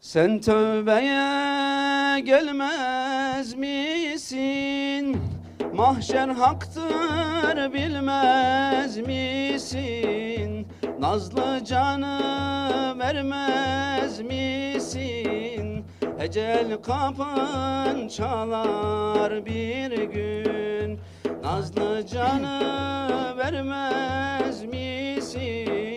Sen tövbeye gelmez misin? Mahşer haktır bilmez misin? Nazlı canı vermez misin? Ecel kapın çalar bir gün Nazlı canı vermez misin?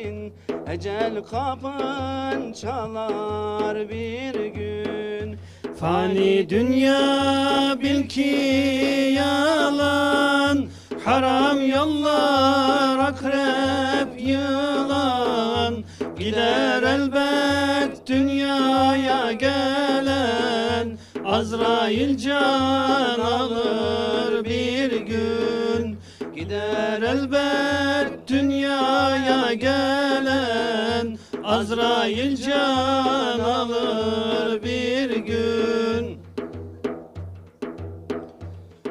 Ecel kapın çalar bir gün. Fani dünya bil ki yalan. Haram yollar akrep yılan. Gider elbet dünyaya gelen. Azrail can alır bir gün. Gider elbet dünyaya gelen Azrail can alır bir gün.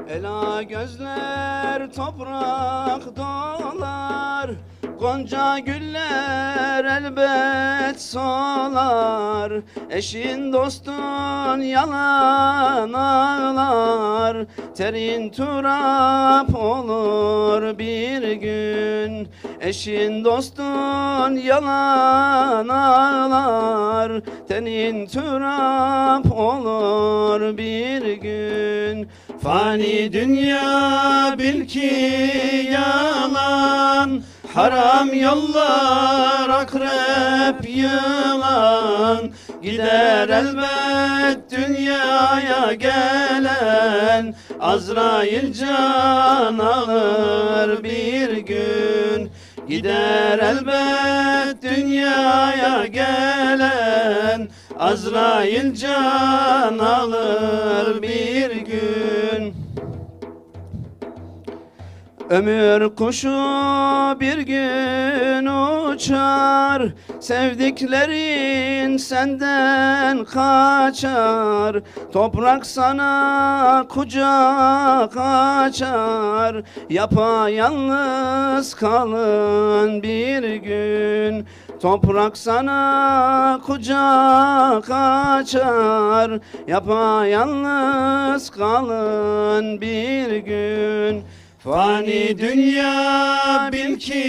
Ela gözler toprak dolar Gonca güller elbet solar. Eşin dostun yalan ağlar. Terin turap olur bir gün. Eşin dostun yalan ağlar. Tenin turap olur bir gün. Fani dünya bil ki yalan Haram yollar akrep yılan. Gider elbet dünyaya gelen. Azrail can alır bir gün. Gider elbet dünyaya gelen. Azrail can alır bir gün Ömür kuşu bir gün uçar. Sevdiklerin senden kaçar. Toprak sana kucak açar. Yapayalnız kalın bir gün. Toprak sana kucak açar. Yapayalnız kalın bir gün Fani dünya bil ki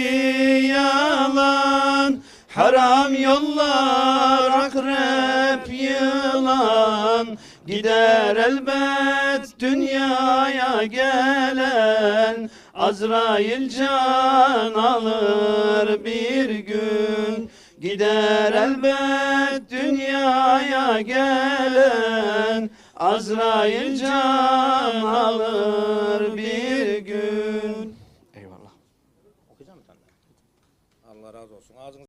yalan Haram yollar akrep yılan. Gider elbet dünyaya gelen Azrail can alır bir gün. Gider elbet dünyaya gelen Azrail can alır bir gün. Eyvallah. Allah razı olsun. Ağzınız